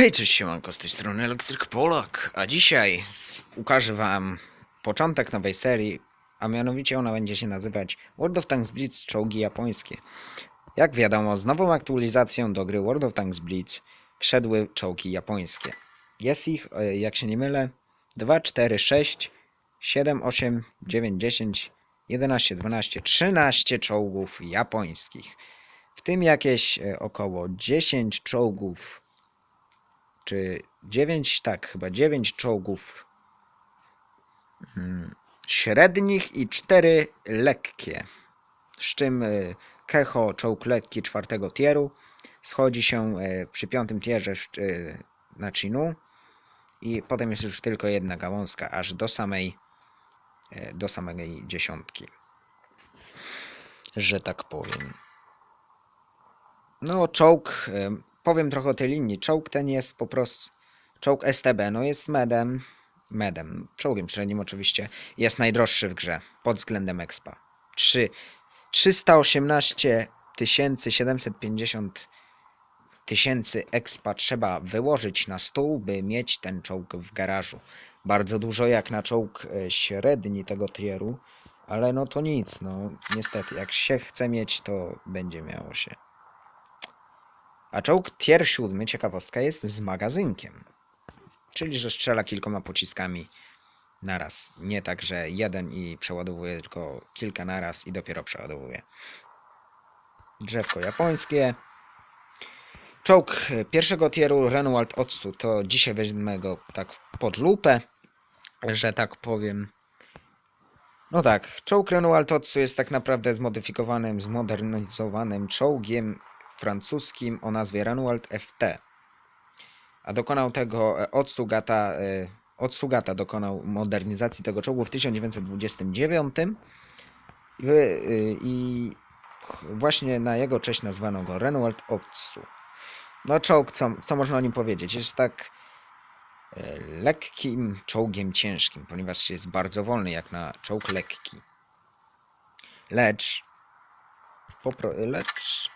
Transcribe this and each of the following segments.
Hej, cześć siemanko, z tej strony Elektryk Polak, a dzisiaj ukażę wam początek nowej serii, a mianowicie ona będzie się nazywać World of Tanks Blitz Czołgi Japońskie. Jak wiadomo, z nową aktualizacją do gry World of Tanks Blitz wszedły czołgi japońskie. Jest ich, e, jak się nie mylę, 2, 4, 6, 7, 8, 9, 10, 11, 12, 13 czołgów japońskich. W tym jakieś e, około 10 czołgów czy 9, tak, chyba 9 czołgów mm, średnich i 4 lekkie. Z czym y, Kecho, czołg lekki czwartego tieru, schodzi się y, przy piątym tierze y, na Chinu i potem jest już tylko jedna gałązka, aż do samej do samej dziesiątki. Że tak powiem. No, czołg, powiem trochę o tej linii. Czołg ten jest po prostu, czołg STB, no jest medem, medem, czołgiem średnim oczywiście, jest najdroższy w grze pod względem expa. 3, 318 750 tysięcy expa trzeba wyłożyć na stół, by mieć ten czołg w garażu. Bardzo dużo jak na czołg e, średni tego tieru, ale no to nic, no niestety, jak się chce mieć, to będzie miało się. A czołg tier 7, ciekawostka, jest z magazynkiem. Czyli, że strzela kilkoma pociskami naraz. Nie tak, że jeden i przeładowuje, tylko kilka naraz i dopiero przeładowuje. Drzewko japońskie. Czołg pierwszego tieru Renwald Otsu to dzisiaj weźmiemy go tak pod lupę, że tak powiem. No tak, czołg Renwald Otsu jest tak naprawdę zmodyfikowanym, zmodernizowanym czołgiem francuskim o nazwie Renwald FT. A dokonał tego e, Otsugata, e, Otsugata dokonał modernizacji tego czołgu w 1929 i, wy- y, i właśnie na jego cześć nazwano go Renwald Otsu. No czołg, co, co można o nim powiedzieć? Jest tak e, lekkim czołgiem ciężkim, ponieważ jest bardzo wolny jak na czołg lekki. Lecz, lecz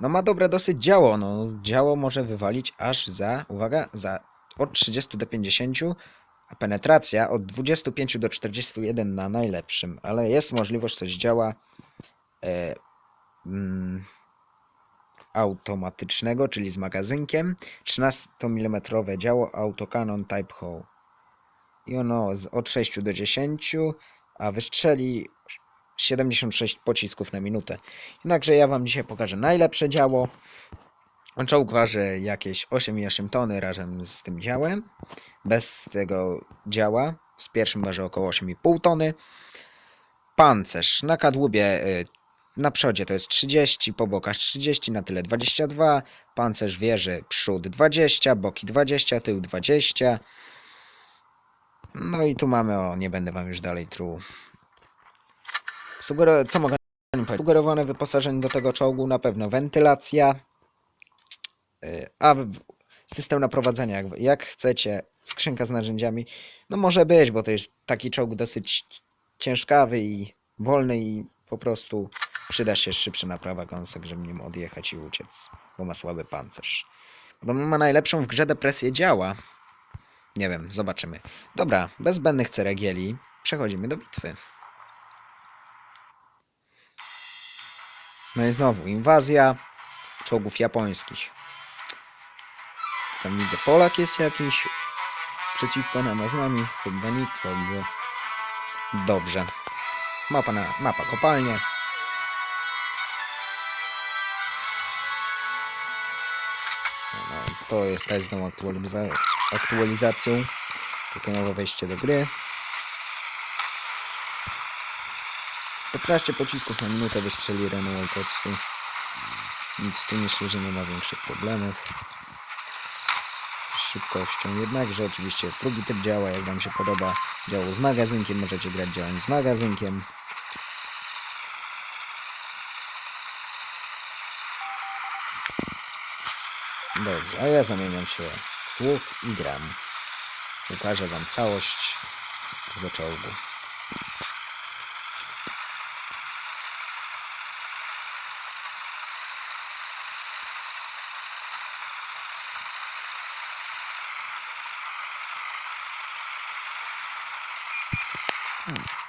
no ma dobre dosyć działo. No, działo może wywalić aż za, uwaga, za od 30 do 50, a penetracja od 25 do 41 na najlepszym, ale jest możliwość, coś działa e, mm, automatycznego, czyli z magazynkiem. 13 mm działo autokanon Type Hole. I ono z, od 6 do 10, a wystrzeli 76 pocisków na minutę. Jednakże ja Wam dzisiaj pokażę najlepsze działo. Czołg waży jakieś 8,8 tony razem z tym działem. Bez tego działa. Z pierwszym waży około 8,5 tony. Pancerz na kadłubie y, na przodzie to jest 30, po bokach 30, na tyle 22. Pancerz wieży przód 20, boki 20, tył 20. No i tu mamy, o nie będę Wam już dalej truł Sugero- co mogę powiedzieć? Sugerowane wyposażenie do tego czołgu na pewno wentylacja, yy, a system naprowadzenia, jak, jak chcecie, skrzynka z narzędziami, no może być, bo to jest taki czołg dosyć ciężkawy i wolny i po prostu przyda się szybsza naprawa gąsek, żeby nim odjechać i uciec, bo ma słaby pancerz. Podobno ma najlepszą w grze depresję działa. Nie wiem, zobaczymy. Dobra, bez zbędnych ceregieli przechodzimy do bitwy. No i znowu inwazja czołgów japońskich. Tam widzę Polak jest jakiś przeciwko nam, a z nami chyba nikogo. Dobrze. Mapa, na, mapa kopalnie. No, to jest też z tą aktualiza aktualizacją. Takie nowe wejście do gry. 15 pocisków na minutę wystrzeli Renault Otsu. Nic tu myślę, że nie ma większych problemów z szybkością. Jednakże oczywiście drugi typ działa, jak Wam się podoba działo z magazynkiem, możecie grać działając z magazynkiem. Dobrze, a ja zamieniam się w słuch i gram. Ukażę Wam całość tego czołgu. Hmm.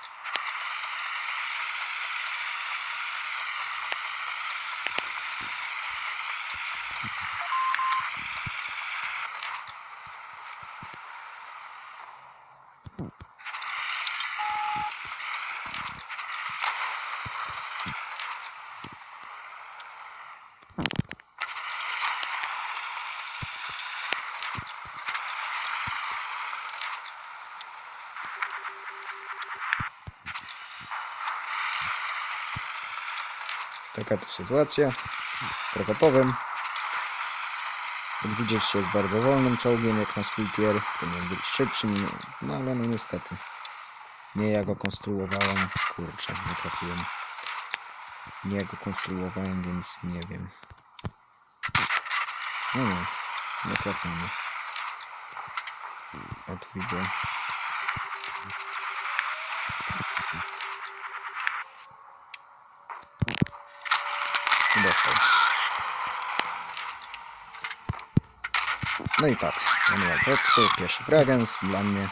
Taka tu sytuacja. Trochę powiem. Jak widzieliście jest bardzo wolnym czołgiem jak na swój tier. Powinien być szybszym, no ale no niestety. Nie ja go konstruowałem. Kurczę, nie trafiłem. Nie ja go konstruowałem, więc nie wiem. No nie, nie trafiamy. O, tu widzę. Dostał. No i padł. Manuel Tetsu, pierwszy fragens dla mnie.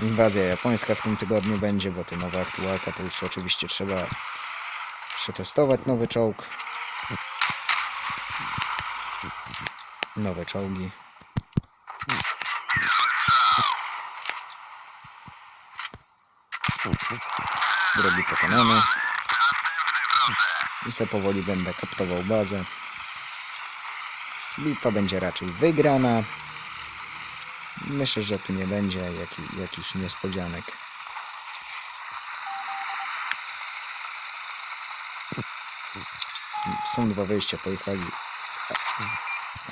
Inwazja japońska w tym tygodniu będzie, bo to nowa aktualka, to już oczywiście trzeba przetestować nowy czołg. Nowe czołgi. Drogi pokonane. I se powoli będę kaptował bazę. Bitwa będzie raczej wygrana. Myślę, że tu nie będzie jaki, jakichś niespodzianek. Są dwa wejścia, pojechali.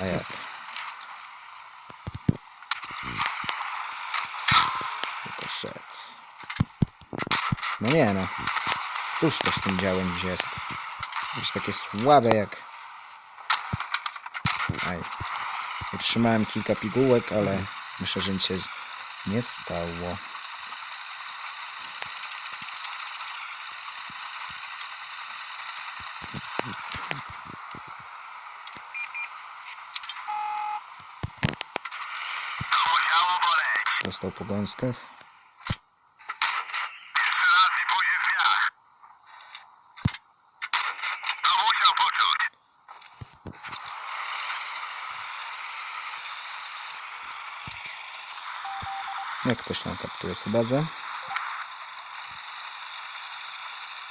A, jak? Tylko szedł. No nie no. Cóż to z tym działem jest? Jakieś takie słabe jak... Aj. Utrzymałem kilka pigułek, ale myślę, że nic się nie stało. Dostał po gąskach. Ktoś tam kaptuje Sebadzę.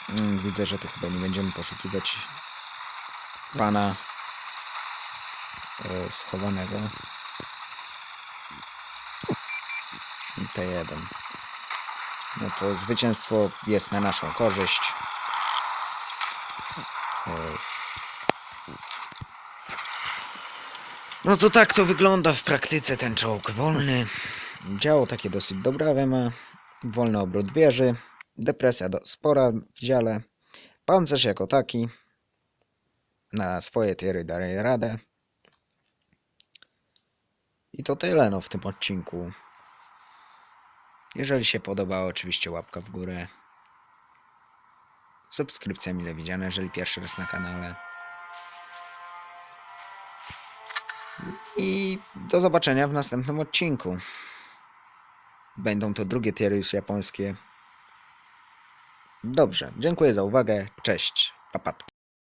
Mm, Widzę, że tu chyba nie będziemy poszukiwać pana e, schowanego. T1. No to zwycięstwo jest na naszą korzyść. E, No to tak to wygląda w praktyce ten czołg wolny. Działo takie dosyć dobrawe ma. Wolny obrót wieży. Depresja do, spora w dziale. Pancerz jako taki. Na swoje tiery daje radę. I to tyle no w tym odcinku. Jeżeli się podobało, oczywiście łapka w górę. Subskrypcja mile widziana, jeżeli pierwszy raz na kanale. I do zobaczenia w następnym odcinku. Będą to drugie tiery już japońskie. Dobrze, dziękuję za uwagę. Cześć. Papatki.